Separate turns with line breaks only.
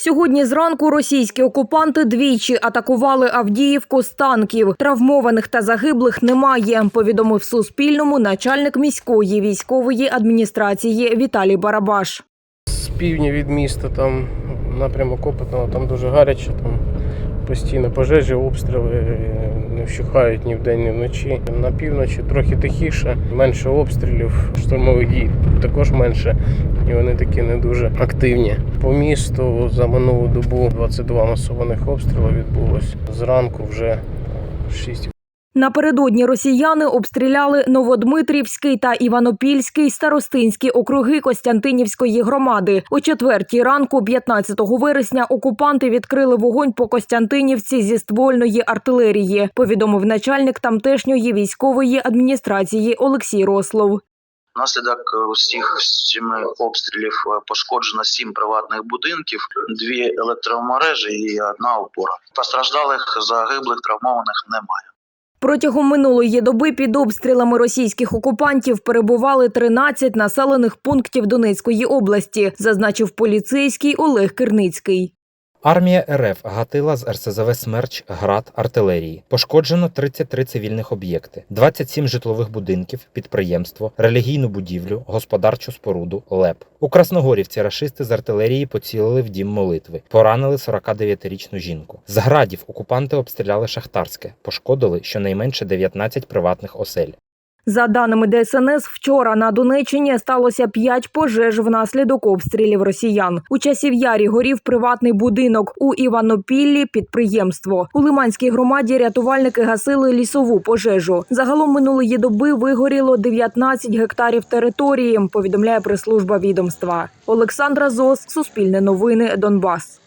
Сьогодні зранку російські окупанти двічі атакували Авдіївку з танків. Травмованих та загиблих немає. Повідомив Суспільному начальник міської військової адміністрації Віталій Барабаш.
З півдня від міста, там напрямок Опитного, там дуже гаряче, там постійно пожежі, обстріли е, не вщухають ні вдень, ні вночі. На півночі трохи тихіше, менше обстрілів, штурмових дій також менше, і вони такі не дуже активні. По місту за минулу добу 22 масованих обстріли відбулось. Зранку вже 6
Напередодні росіяни обстріляли Новодмитрівський та Іванопільський старостинські округи Костянтинівської громади. О четвертій ранку, 15 вересня, окупанти відкрили вогонь по Костянтинівці зі ствольної артилерії. Повідомив начальник тамтешньої військової адміністрації Олексій Рослов.
Внаслідок е, усіх сіми обстрілів е, пошкоджено сім приватних будинків, дві електромережі і одна опора. Постраждалих, загиблих, травмованих немає.
Протягом минулої доби під обстрілами російських окупантів перебували 13 населених пунктів Донецької області, зазначив поліцейський Олег Кирницький.
Армія РФ гатила з РСЗВ «Смерч» град артилерії. Пошкоджено 33 цивільних об'єкти, 27 житлових будинків, підприємство, релігійну будівлю, господарчу споруду, ЛЕП. У Красногорівці рашисти з артилерії поцілили в дім молитви. Поранили 49-річну жінку. З градів окупанти обстріляли Шахтарське, пошкодили щонайменше 19 приватних осель.
За даними ДСНС, вчора на Донеччині сталося п'ять пожеж внаслідок обстрілів росіян. У часів ярі горів приватний будинок у Іванопіллі підприємство. У Лиманській громаді рятувальники гасили лісову пожежу. Загалом минулої доби вигоріло 19 гектарів території. Повідомляє прес-служба відомства. Олександра Зос, Суспільне новини, Донбас.